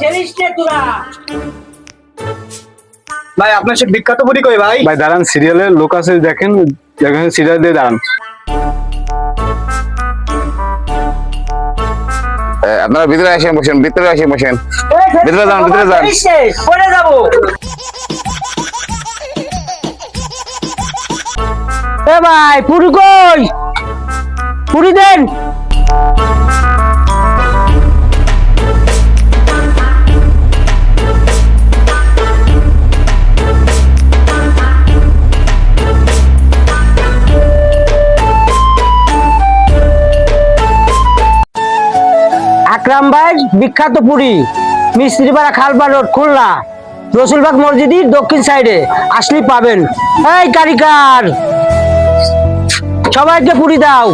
ঠেলিস নে তোরা। ভাই আপনার সে বিখ্যাত পুরি কই ভাই? ভাই দাঁড়ান সিরিয়ালের লোক আছে দেখেন দেখেন সিরিয়াল দিয়ে দাঁড়ান। আপনারা ভিতরে আসেন বসেন ভিতরে আসেন বসেন। ভিতরে যান ভিতরে যান পড়ে যাব। এ ভাই পুরি কই? পুরি দেন। আকরাম বিখ্যাত পুরী। মিস্ত্রিপাড়া খালপা রোড, খুলনা। রসুলবাগ মসজিদের দক্ষিণ সাইডে। আসলি পাবেন। এই কারিকার, সবাইকে পুরী দাও।